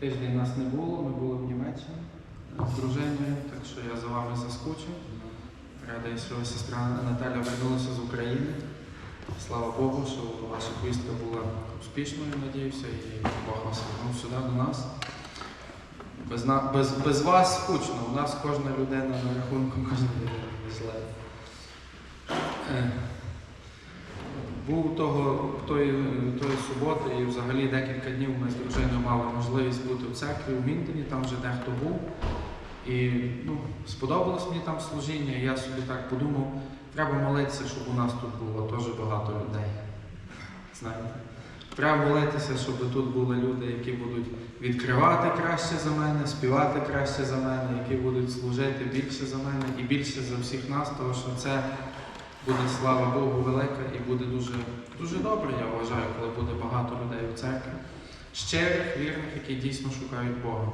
Тиждень нас не було, ми були в Німеччині з дружиною, так що я за вами заскучив. Радий, що сестра Наталя вернулася з України. Слава Богу, що ваша поїздка була успішною, надіюся, і Бог вас вернув сюди до нас. Без, без, без вас скучно. У нас кожна людина на рахунку кожна людина зле. Був того, тої, тої суботи і взагалі декілька днів ми з дружиною мали можливість бути в церкві у Мінтоні, там вже дехто був. І ну, сподобалось мені там служіння, і я собі так подумав, треба молитися, щоб у нас тут було теж багато людей. Знаєте? Треба молитися, щоб тут були люди, які будуть відкривати краще за мене, співати краще за мене, які будуть служити більше за мене і більше за всіх нас, тому що це буде, слава Богу, велика і буде дуже, дуже добре, я вважаю, коли буде багато людей в церкві. Щирих, вірних, які дійсно шукають Бога.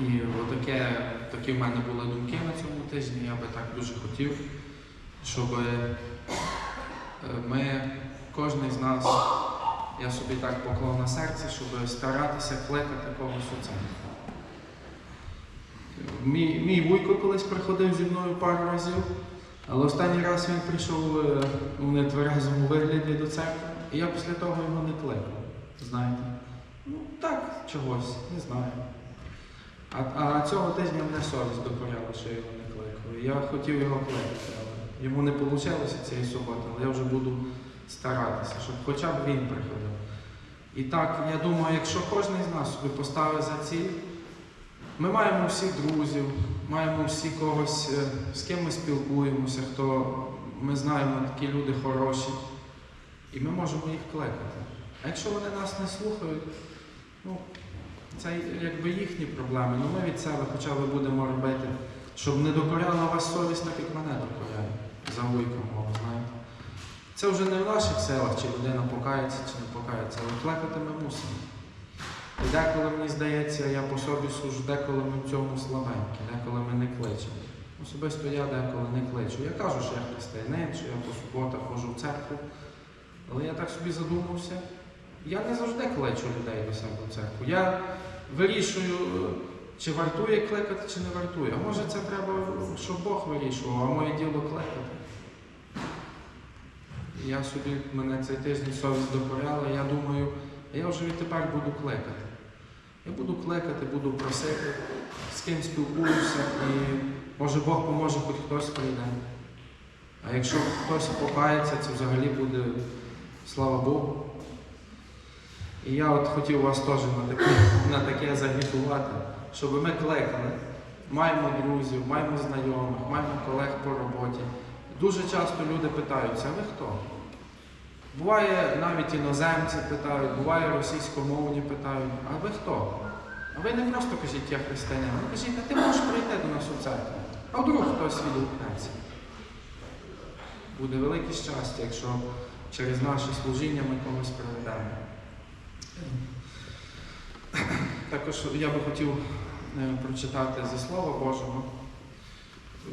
І отаке, такі в мене були думки на цьому тижні. Я би так дуже хотів, щоб е, ми, кожен з нас, я собі так поклав на серце, щоб старатися кликати когось у церкву. Мій, мій вуйко колись приходив зі мною пару разів, але останній раз він прийшов е, у нетверезому вигляді до церкви, і я після того його не кликав. Знаєте? Ну так, чогось, не знаю. А, а цього тижня мене совість докоряла, що його не кликав. Я хотів його кликати, але йому не вийшло цієї суботи, але я вже буду старатися, щоб хоча б він приходив. І так, я думаю, якщо кожен з нас собі поставить за ціль, ми маємо всі друзів, маємо всі когось, е, з ким ми спілкуємося, хто ми знаємо, такі люди хороші, і ми можемо їх кликати. А якщо вони нас не слухають, ну, це якби їхні проблеми. Ну ми від себе хоча б будемо робити, щоб не докоряла вас совість, так як мене докоряє. За вуйком, знаєте. Це вже не в наших силах, чи людина покається, чи не покається, але кликати ми мусимо. І деколи мені здається, я по собі сужу, деколи ми в цьому слабенькі, деколи ми не кличемо. Особисто я деколи не кличу. Я кажу, що я християнин, що я по суботах ходжу в церкву. Але я так собі задумався. Я не завжди кличу людей до себе в церкву. Я вирішую, чи вартує кликати, чи не вартує. А може це треба, щоб Бог вирішував, а моє діло кликати. Я собі, мене цей тиждень совість докоряла, я думаю, я вже відтепер буду кликати. Я буду кликати, буду просити, з ким спілкуюся, і може Бог поможе, хоч хтось прийде. А якщо хтось покається, це взагалі буде, слава Богу. І я от хотів вас теж на таке, на таке загітувати, щоб ми кликали. Маємо друзів, маємо знайомих, маємо колег по роботі. Дуже часто люди питаються, а ви хто? Буває навіть іноземці питають, буває російськомовні питають, а ви хто? А ви не просто кажіть, я християнин, ви кажіть, а ти можеш прийти до нас у церкву. А вдруг хтось відгукнеться. Буде велике щастя, якщо через наше служіння ми когось приведемо. Також я би хотів е, прочитати зі Слова Божого.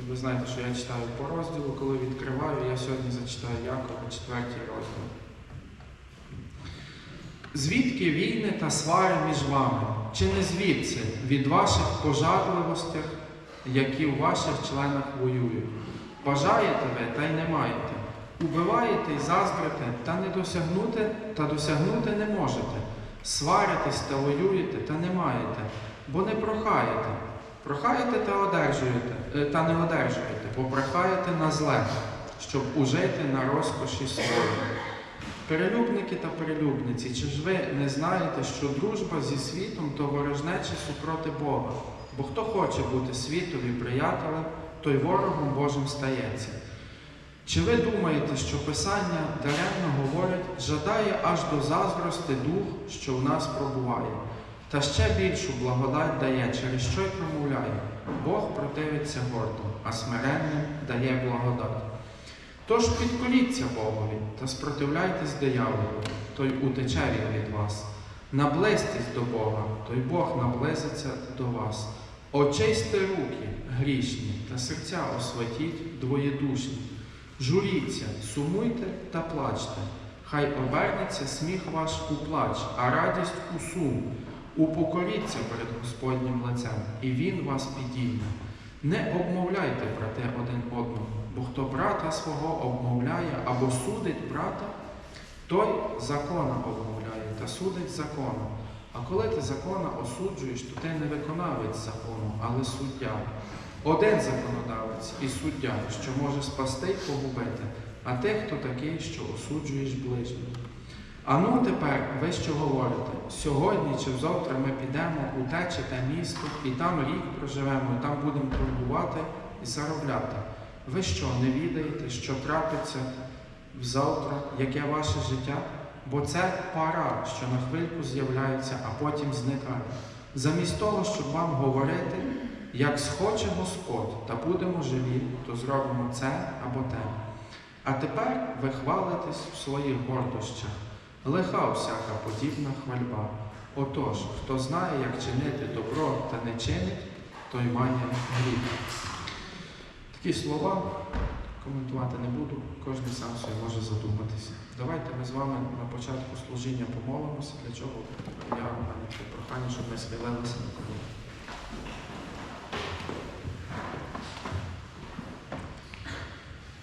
Ви знаєте, що я читаю по розділу, коли відкриваю, я сьогодні зачитаю Якова, четвертій розділ. Звідки війни та свари між вами? Чи не звідси від ваших пожадливостях, які в ваших членах воюють? Бажаєте ви та й не маєте. Убиваєте й заздрите, та не досягнути, та досягнути не можете. Сваритесь та воюєте, та не маєте, бо не прохаєте. Прохаєте та одержуєте, е, та не одержуєте, бо прохаєте на зле, щоб ужити на розкоші своїй. Перелюбники та перелюбниці, чи ж ви не знаєте, що дружба зі світом то ворожнече супроти Бога? Бо хто хоче бути світові приятелем, той ворогом Божим стається. Чи ви думаєте, що Писання даремно говорить, жадає аж до заздрости дух, що в нас пробуває, та ще більшу благодать дає, через що й промовляє. Бог противиться гордо, а смиренним дає благодать. Тож підкоріться Богові та спротивляйтесь дияволу, той утече він від вас. Наблизьтесь до Бога, той Бог наблизиться до вас. Очисти руки грішні та серця освятіть двоєдушні. Журіться, сумуйте та плачте. Хай обернеться сміх ваш у плач, а радість у сум. Упокоріться перед Господнім лицем, і Він вас підійме. Не обмовляйте, брате, один одного, бо хто брата свого обмовляє або судить брата, той закона обмовляє та судить закона. А коли ти закона осуджуєш, то ти не виконавець закону, але суддя. Один законодавець і суддя, що може спасти й погубити, а ти хто такий, що осуджуєш ближнього. А ну тепер ви що говорите? Сьогодні чи завтра ми підемо у те чи те місто, і там рік проживемо, і там будемо торгувати і заробляти. Ви що, не відаєте, що трапиться завтра, яке ваше життя? Бо це пара, що на хвильку з'являється, а потім зникає. Замість того, щоб вам говорити, як схоче Господь, та будемо живі, то зробимо це або те. А тепер ви хвалитесь в своїх гордощах. Лиха всяка подібна хвальба. Отож, хто знає, як чинити добро та не чинить, той має гріх. Такі слова коментувати не буду, кожен сам собі може задуматися. Давайте ми з вами на початку служіння помолимося, для чого я в мене таке прохання, щоб ми схилилися на коліна.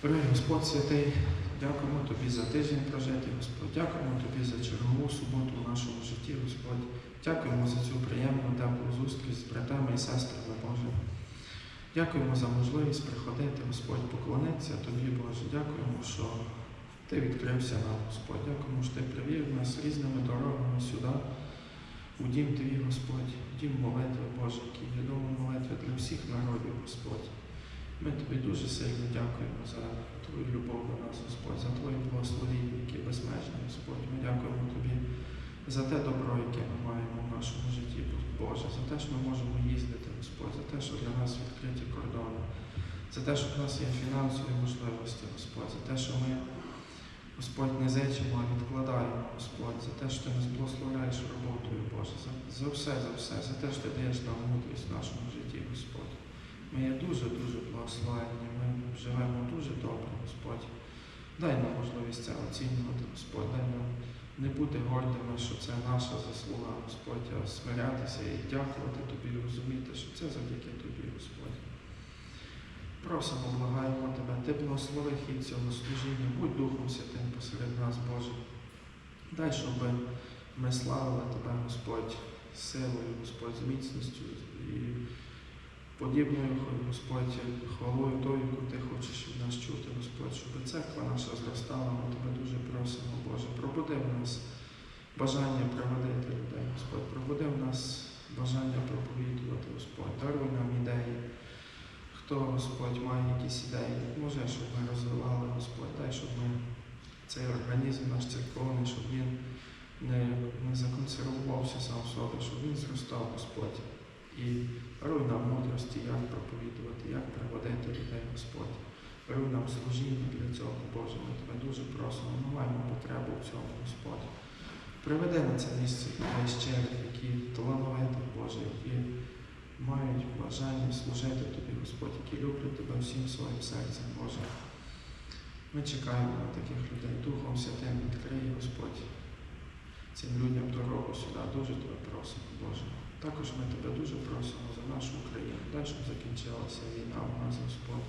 Дорогий Господь святий, дякуємо Тобі за тиждень прожитий, Господь. Дякуємо Тобі за чергову суботу в нашому житті, Господь. Дякуємо за цю приємну теплу зустріч з братами і сестрами Боже. Дякуємо за можливість приходити, Господь, поклонитися Тобі, Боже. Дякуємо, що Ти відкрився нам, Господь. Дякуємо, що Ти привів нас різними дорогами сюди. У дім Твій, Господь, дім молитви, Боже, який відомий молитви для всіх народів, Господь. Ми тобі дуже сильно дякуємо за твою любов до нас, Господь, за твої благословіння, які безмежні, Господь. Ми дякуємо тобі за те добро, яке ми маємо в нашому житті, Боже, за те, що ми можемо їздити, Господь, за те, що для нас відкриті кордони, за те, що в нас є фінансові можливості, Господь, за те, що ми, Господь, не зичимо, а відкладаємо, Господь, за те, що ти нас благословляєш роботою, Боже, за, за все, за все, за те, що ти даєш нам мудрість в нашому житті, Господь. Ми є дуже-дуже благословенні, ми живемо дуже добре, Господь. Дай нам можливість це оцінювати, Господь, дай нам не бути гордими, що це наша заслуга, Господь, а смирятися і дякувати Тобі, розуміти, що це завдяки Тобі, Господь. Просимо, благаємо Тебе, Ти благослови хід цього служіння, будь Духом Святим посеред нас, Боже. Дай, щоб ми славили Тебе, Господь, силою, Господь, з міцністю і подібною, Господь, хвалою тою, яку Ти хочеш від нас чути, Господь, щоб церква наша зростала, ми Тебе дуже просимо, Боже. Пробуди в нас бажання приводити людей, Господь, пробуди в нас бажання проповідувати, Господь, даруй нам ідеї. Хто, Господь, має якісь ідеї, може, щоб ми розвивали, Господь, дай, щоб ми цей організм наш церковний, щоб він не, не законсервувався сам в собі, щоб він зростав, Господь. І даруй нам мудрості, як проповідувати, як приводити людей, Господь. Даруй нам служіння для цього, Боже, ми тебе дуже просимо, ми маємо потребу в цьому, Господь. Приведи на це місце людей щирих, які талановиті, Боже, які мають бажання служити Тобі, Господь, які люблять Тебе всім своїм серцем, Боже. Ми чекаємо на таких людей. Духом Святим відкрий, Господь, цим людям дорогу сюди. Дуже тебе просимо, Боже. Також ми тебе дуже просимо за нашу Україну. Дай, щоб закінчилася війна у нас, Господь.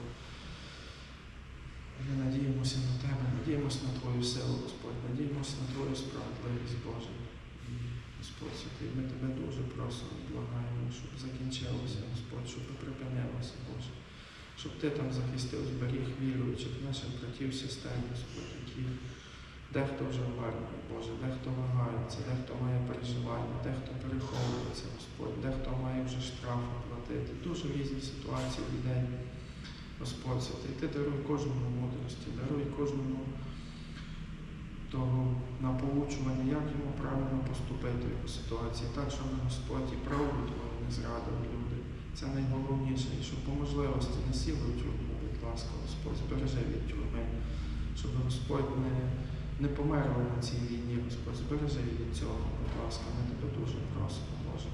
Ми надіємося на Тебе, надіємося на Твою силу, Господь, надіємося на Твою справедливість, Боже. Господь святий, ми тебе дуже просимо, благаємо, щоб закінчилося, Господь, щоб припинилося, Боже. Щоб Ти там захистив, зберіг віруючих наших братів, сестер, Господь, які дехто вже вмерли, Боже, дехто вагається, дехто має переживання, дехто переховується, Господь, дехто має вже штрафи платити. Дуже різні ситуації людей. Господь святий, ти даруй кожному мудрості, даруй кожному того напоучування, як йому правильно поступити в ситуації, так, щоб Господь і правду твою не зрадили люди. Це найголовніше, і щоб по можливості не сіли в тюрму, будь ласка, Господь, збережи від тюрми, щоб Господь не, не померли на цій війні, Господь, збережи від цього, будь ласка, ми тебе дуже просимо, Боже.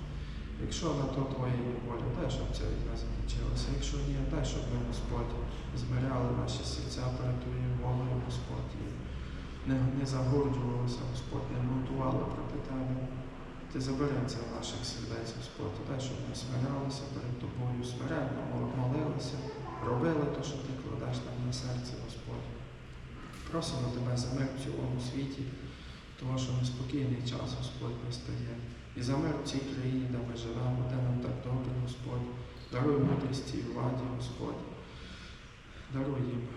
Якщо на то твоя є воля, дай, щоб ця війна закінчилася. Якщо ні, дай, щоб ми, Господь, змиряли наші серця перед Твоєю волею, Господь, і не, не загорджувалися, Господь, не бунтували проти Тебе. Ти забери це в наших сердець, Господь, дай, щоб ми смирялися перед тобою, смиренно молилися, робили те, що ти кладеш нам на серце, Господь. Просимо тебе за мир в цілому світі, тому що неспокійний час Господь настає. І за мир в цій країні, де ми живемо, де нам так добре, Господь. Даруй мудрості і владі, Господь. Даруй їм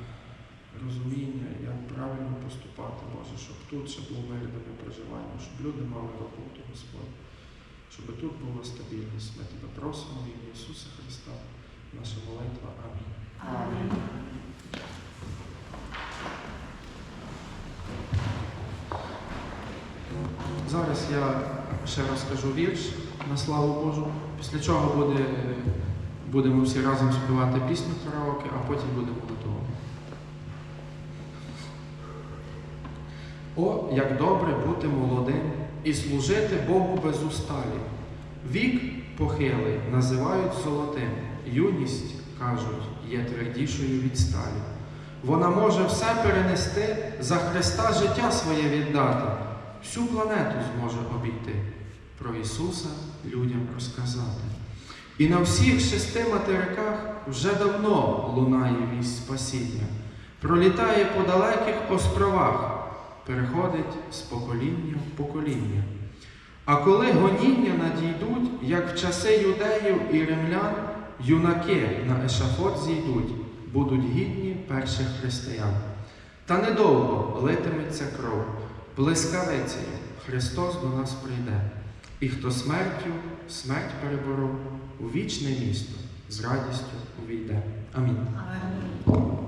розуміння, як правильно поступати, Боже, щоб тут ще був мир, де ми проживаємо, щоб люди мали роботу, Господь, щоб тут була стабільність. Ми тебе просимо в ім'я Ісуса Христа. Наша молитва. Амінь. Амінь. Зараз я ще розкажу вірш на славу Божу, після чого буде, будемо всі разом співати пісню караоке, а потім буде молитва. О, як добре бути молодим і служити Богу без усталі. Вік похилий називають золотим, юність, кажуть, є твердішою від сталі. Вона може все перенести, за Христа життя своє віддати, всю планету зможе обійти, про Ісуса людям розказати. І на всіх шести материках вже давно лунає вість спасіння, пролітає по далеких островах, переходить з покоління в покоління. А коли гоніння надійдуть, як в часи юдеїв і римлян, юнаки на ешафот зійдуть, будуть гідні перших християн. Та недовго литиметься кров, блискавицею Христос до нас прийде, і хто смертю смерть переборов, у вічне місто з радістю увійде. Амінь. Амінь.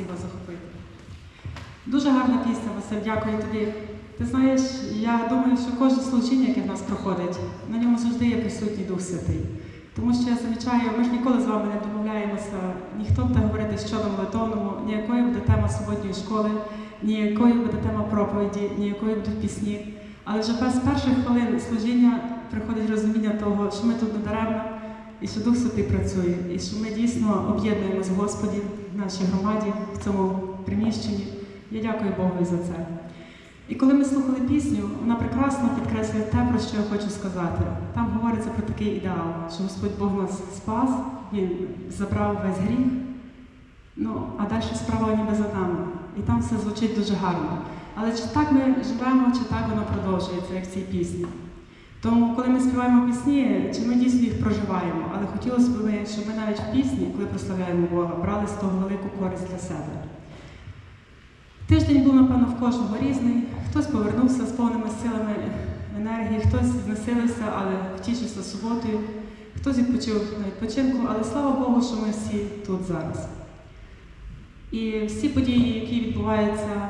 Старатися захопити. Дуже гарна пісня, Василь, дякую тобі. Ти знаєш, я думаю, що кожне служіння, яке в нас проходить, на ньому завжди є присутній Дух Святий. Тому що я замічаю, ми ж ніколи з вами не домовляємося, ніхто буде говорити, що на молитовному, ніякої буде тема суботньої школи, ніякої буде тема проповіді, ніякої будуть пісні. Але вже без перших хвилин служіння приходить розуміння того, що ми тут не і що Дух Святий працює, і що ми дійсно об'єднуємось в Господі в нашій громаді, в цьому приміщенні. Я дякую Богу за це. І коли ми слухали пісню, вона прекрасно підкреслює те, про що я хочу сказати. Там говориться про такий ідеал, що Господь Бог нас спас, Він забрав весь гріх. Ну, а далі справа ніби за нами. І там все звучить дуже гарно. Але чи так ми живемо, чи так воно продовжується, як в цій пісні? Тому, коли ми співаємо пісні, чи ми дійсно їх проживаємо, але хотілося б, щоб ми навіть в пісні, коли прославляємо Бога, брали з того велику користь для себе. Тиждень був, напевно, в кожного різний. Хтось повернувся з повними силами енергії, хтось знесилився, але втішився суботою, хтось відпочив на відпочинку, але слава Богу, що ми всі тут зараз. І всі події, які відбуваються,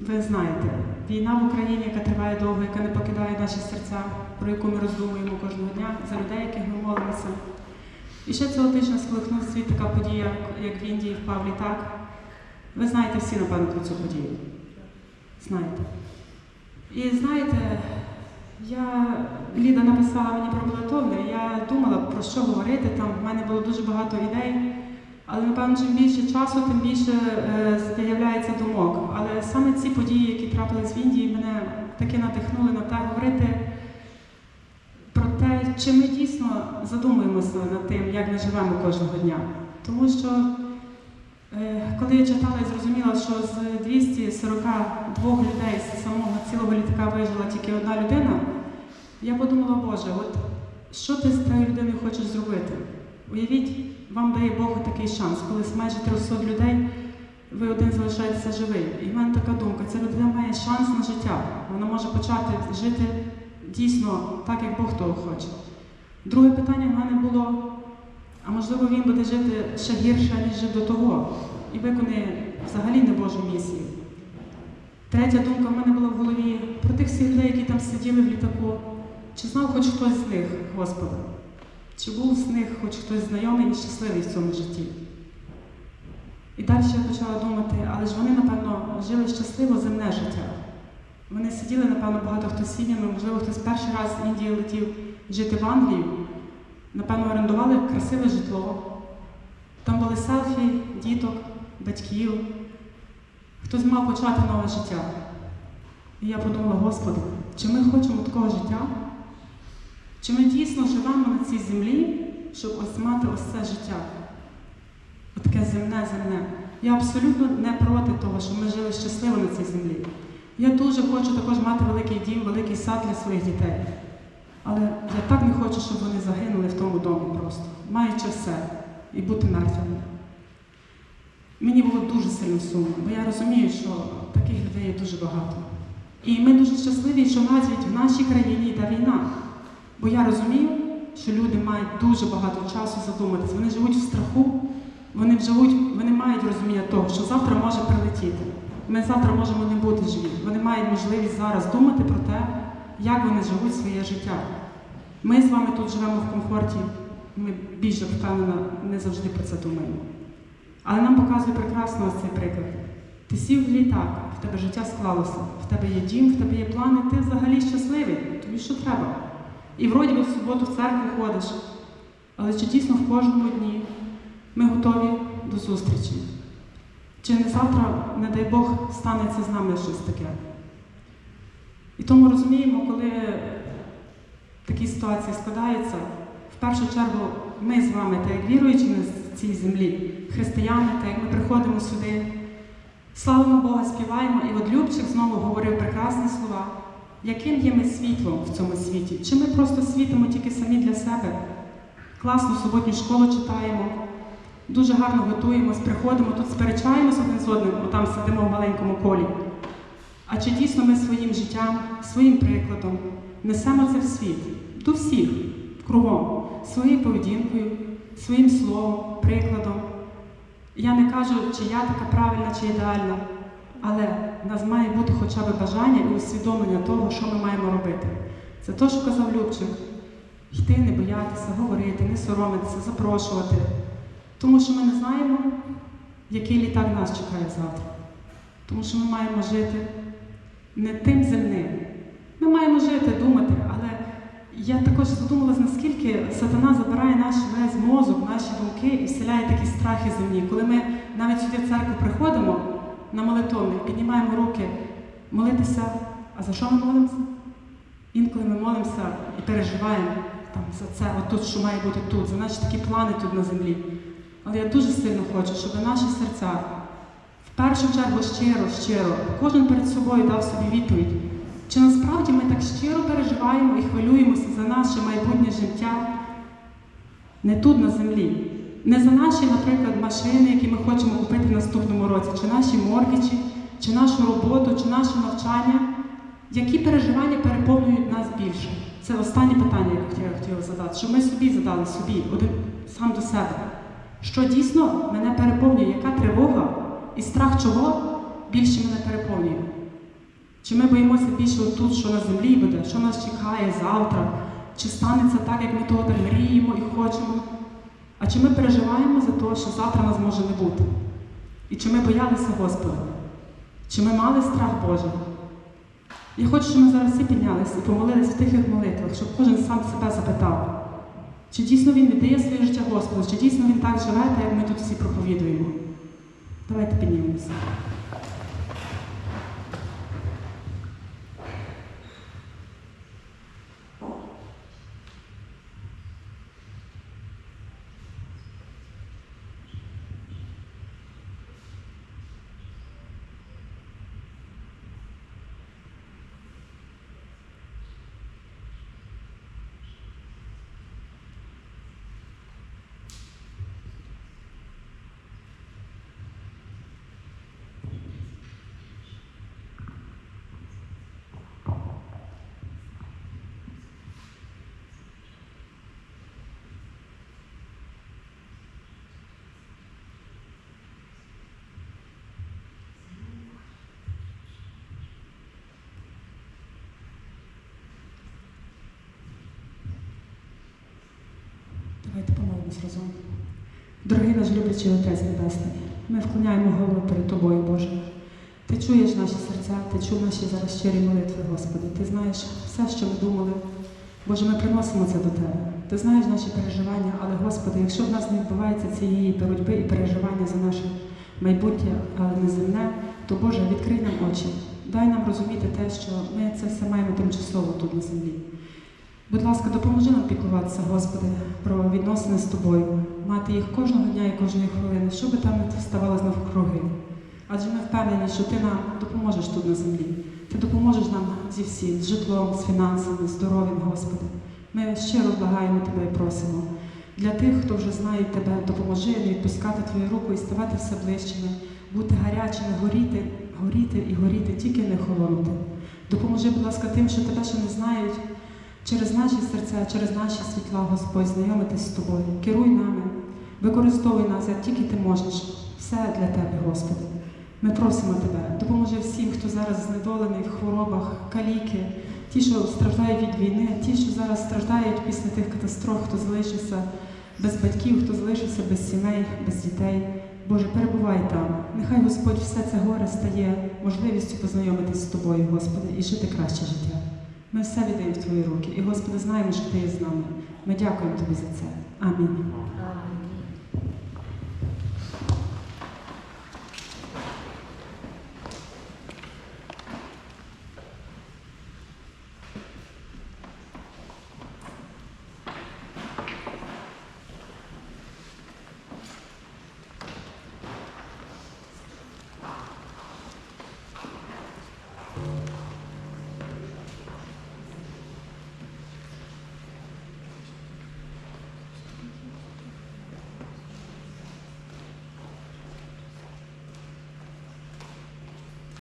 ви знаєте, війна в Україні, яка триває довго, яка не покидає наші серця, про яку ми роздумуємо кожного дня, за людей, яких ми молимося. І ще цього тижня сколихнув світ така подія, як в Індії впав літак. Ви знаєте всі, напевно, про цю подію. Знаєте. І знаєте, я Ліда написала мені про молитовне, я думала, про що говорити. Там в мене було дуже багато ідей. Але напевно, чим більше часу, тим більше е, з'являється думок. Але саме ці події, які трапились в Індії, мене таки надихнули на те говорити про те, чи ми дійсно задумуємося над тим, як ми живемо кожного дня. Тому що Е, Коли я читала і зрозуміла, що з 242 людей з самого цілого літака вижила тільки одна людина, я подумала, Боже, от що ти з тією людиною хочеш зробити? Уявіть, вам дає Бог такий шанс, коли з майже 300 людей ви один залишаєтеся живий. І в мене така думка, ця людина має шанс на життя. Вона може почати жити дійсно так, як Бог того хоче. Друге питання в мене було. А можливо, він буде жити ще гірше, ніж жив до того, і виконує взагалі не Божу місію. Третя думка в мене була в голові про тих всіх людей, які там сиділи в літаку. Чи знав хоч хтось з них, Господа? Чи був з них хоч хтось знайомий і щасливий в цьому житті? І далі я почала думати, але ж вони, напевно, жили щасливо земне життя. Вони сиділи, напевно, багато хто сім'ями, можливо, хтось перший раз з Індії летів жити в Англію. Напевно, орендували красиве житло. Там були селфі, діток, батьків. Хтось мав почати нове життя. І я подумала, Господи, чи ми хочемо такого життя? Чи ми дійсно живемо на цій землі, щоб ось мати ось це життя? Отаке земне, земне. Я абсолютно не проти того, щоб ми жили щасливо на цій землі. Я дуже хочу також мати великий дім, великий сад для своїх дітей. Але я так не хочу, щоб вони загинули в тому домі просто, маючи все, і бути мертвими. Мені було дуже сильно сумно, бо я розумію, що таких людей є дуже багато. І ми дуже щасливі, що навіть в нашій країні йде війна. Бо я розумію, що люди мають дуже багато часу задуматись. Вони живуть в страху, вони живуть, вони мають розуміння того, що завтра може прилетіти. Ми завтра можемо не бути живі. Вони мають можливість зараз думати про те, як вони живуть своє життя. Ми з вами тут живемо в комфорті, ми більше впевнено не завжди про це думаємо. Але нам показує прекрасно ось цей приклад. Ти сів в літак, в тебе життя склалося, в тебе є дім, в тебе є плани, ти взагалі щасливий, тобі що треба. І вроді би в суботу в церкву ходиш. Але чи дійсно в кожному дні ми готові до зустрічі? Чи не завтра, не дай Бог, станеться з нами щось таке? І тому розуміємо, коли такі ситуації складаються, в першу чергу ми з вами, так як віруючи на цій землі, християни, так як ми приходимо сюди, славимо Бога, співаємо, і от Любчик знову говорив прекрасні слова. Яким є ми світлом в цьому світі? Чи ми просто світимо тільки самі для себе? Класну суботню школу читаємо, дуже гарно готуємось, приходимо, тут сперечаємося один з одним, отам сидимо в маленькому колі. А чи дійсно ми своїм життям, своїм прикладом несемо це в світ, до всіх, кругом, своєю поведінкою, своїм словом, прикладом. Я не кажу, чи я така правильна, чи ідеальна, але в нас має бути хоча б бажання і усвідомлення того, що ми маємо робити. Це те, що казав Любчик. Йти, не боятися, говорити, не соромитися, запрошувати. Тому що ми не знаємо, який літак нас чекає завтра. Тому що ми маємо жити не тим земним. Ми маємо жити, думати, але я також задумалась, наскільки сатана забирає наш весь мозок, наші думки і вселяє такі страхи земні. Коли ми навіть сюди в церкву приходимо на молитовник, піднімаємо руки, молитися. А за що ми молимося? Інколи ми молимося і переживаємо там, за це, отут, що має бути тут, за наші такі плани тут на землі. Але я дуже сильно хочу, щоб наші серця в першу чергу щиро, щиро, кожен перед собою дав собі відповідь. Чи насправді ми так щиро переживаємо і хвилюємося за наше майбутнє життя не тут на землі, не за наші, наприклад, машини, які ми хочемо купити в наступному році, чи наші моргічі, чи нашу роботу, чи наше навчання, які переживання переповнюють нас більше? Це останнє питання, яке я хотіла задати, щоб ми собі задали собі, один сам до себе. Що дійсно мене переповнює, яка тривога і страх чого більше мене переповнює? Чи ми боїмося більше отут, що на землі буде, що нас чекає завтра? Чи станеться так, як ми того мріємо і хочемо? А чи ми переживаємо за те, що завтра нас може не бути? І чи ми боялися Господа? Чи ми мали страх Божий? Я хочу, щоб ми зараз всі піднялися і помолилися в тихих молитвах, щоб кожен сам себе запитав, чи дійсно він віддає своє життя Господу, чи дійсно він так живе, так як ми тут всі проповідуємо. Давайте піднімемося. Давайте разом. Дорогий наш люблячий Отець Небесний, ми вклоняємо голову перед Тобою, Боже. Ти чуєш наші серця, ти чув наші зараз щирі молитви, Господи. Ти знаєш все, що ми думали. Боже, ми приносимо це до Тебе. Ти знаєш наші переживання, але, Господи, якщо в нас не відбувається цієї боротьби і переживання за наше майбутнє, але не земне, то Боже, відкрий нам очі. Дай нам розуміти те, що ми це все маємо тимчасово тут на землі. Будь ласка, допоможи нам піклуватися, Господи, про відносини з тобою, мати їх кожного дня і кожної хвилини, що би там не ставалося навкруги. Адже ми впевнені, що ти нам допоможеш тут на землі. Ти допоможеш нам зі всім, з житлом, з фінансами, здоров'ям, Господи. Ми щиро благаємо Тебе і просимо. Для тих, хто вже знає Тебе, допоможи відпускати Твою руку і ставати все ближчими, бути гарячими, горіти, горіти і горіти, тільки не холонути. Допоможи, будь ласка, тим, що тебе ще не знають, через наші серця, через наші світла, Господь, знайомитись з тобою. Керуй нами, використовуй нас, як тільки ти можеш. Все для тебе, Господи. Ми просимо тебе, допоможи всім, хто зараз знедолений в хворобах, каліки, ті, що страждають від війни, ті, що зараз страждають після тих катастроф, хто залишився без батьків, хто залишився без сімей, без дітей. Боже, перебувай там. Нехай Господь все це горе стає можливістю познайомитись з тобою, Господи, і жити краще життя. Ми все віддаємо в Твої руки. І, Господи, знаємо, що Ти є з нами. Ми дякуємо Тобі за це. Амінь.